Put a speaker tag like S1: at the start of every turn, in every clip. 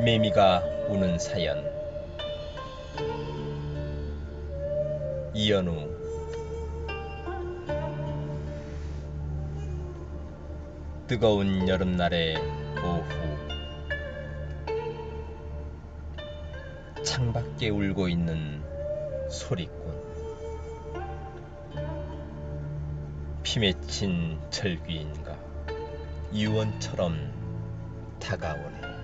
S1: 매미가 우는 사연. 이연우. 뜨거운 여름날의 오후. 창밖에 울고 있는 소리꾼. 피 맺힌 절귀인가. 유언처럼 다가오네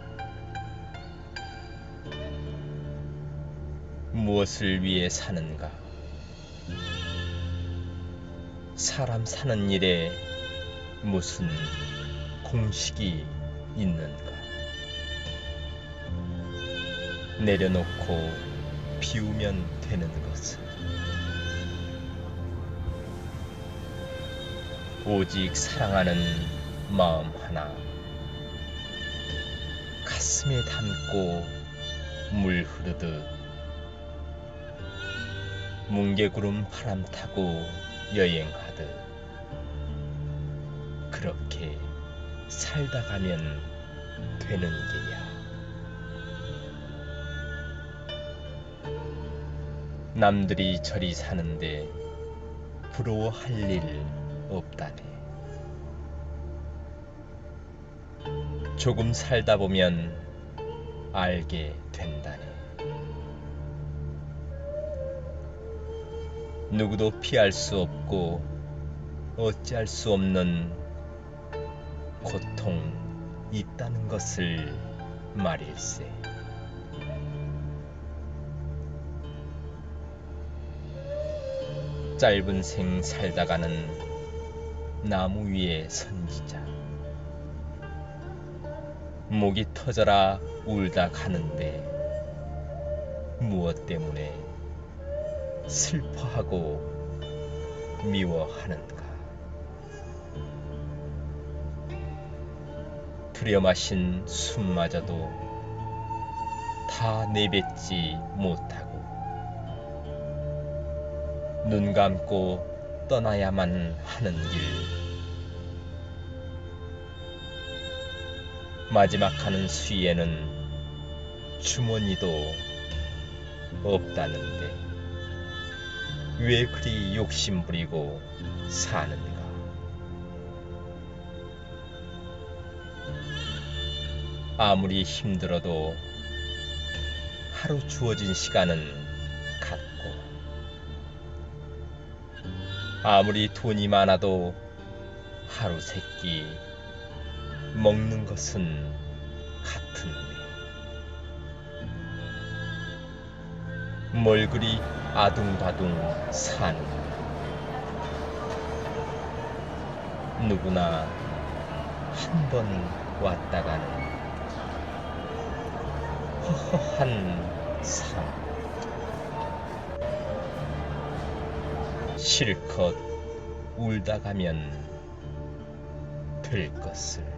S1: 무엇을 위해 사는가? 사람 사는 일에 무슨 공식이 있는가? 내려놓고 비우면 되는 것을 오직 사랑하는 마음 하나. 가슴에 담고 물 흐르듯 뭉게구름 바람 타고 여행하듯 그렇게 살다 가면 되는 게야. 남들이 저리 사는데 부러워할 일 없다네. 조금 살다 보면 알게 된다네. 누구도 피할 수 없고 어찌할 수 없는 고통 있다는 것을 말일세. 짧은 생 살다가는 나무 위에 선지자. 목이 터져라 울다 가는데 무엇 때문에 슬퍼하고 미워하는가? 들여 마신 숨마저도 다 내뱉지 못하고 눈 감고 떠나야만 하는 길 마지막 하는 수위에는 주머니도 없다는데 왜 그리 욕심부리고 사는가? 아무리 힘들어도 하루 주어진 시간은 같고 아무리 돈이 많아도 하루 세끼 먹는 것은 같은 데뭘 그리 아둥바둥 사는가 누구나 한 번 왔다 가는 허허한 삶 실컷 울다 가면 될 것을